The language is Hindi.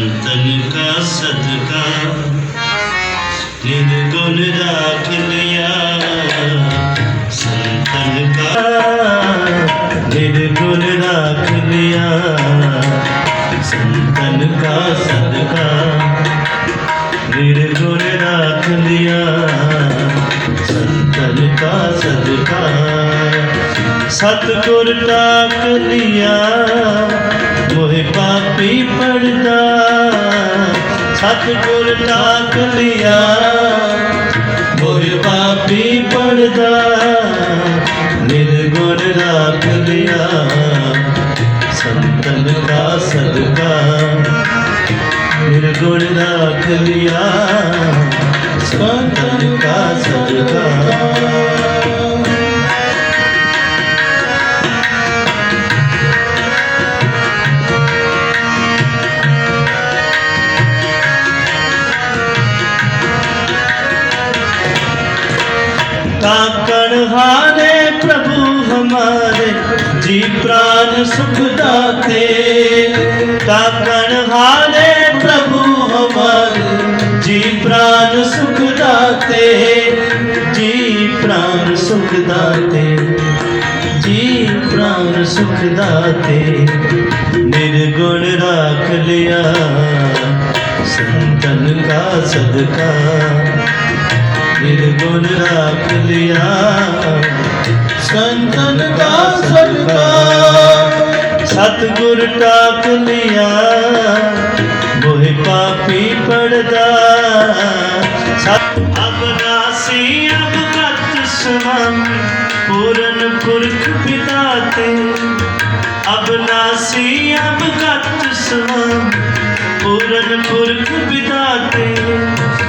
वतन का सदका। निर्गुण राख लिया संतन का निर्गुण राख लिया संतन का सदका। निर्गुण राख लिया संतन का सदका। सतगुर राख लिया, मोहे पापी ਸਤਿਗੁਰ ਨਾਮ ਲਿਆ। ਮੋਹਿ ਪਾਪੀ ਪੜਦਾ। ਨਿਰਗੁਣ ਰਾਖ ਲਿਆ। ਸੰਤਨ ਦਾ ਸਦਕਾ। ਨਿਰਗੁਣ ਰਾਖ ਲਿਆ। काकड़ हारे प्रभु हमारे, जी प्राण सुख दाते। काकड़ हारे प्रभु हमारे, जी प्राण सुख दाते। जी प्राण सुख दाते, जी प्राण सुख दाते। निर्गुण राख लिया, संतन का सदका। निर्गुण राख लिया संतन का सदका सतगुर टाक लिया मोहे पापी पड़दा सत अब नासी अब गत स्वामी पूरन पुरख पिताते अब नासी अब गत स्वामी पूरन पुरख पिताते पूरन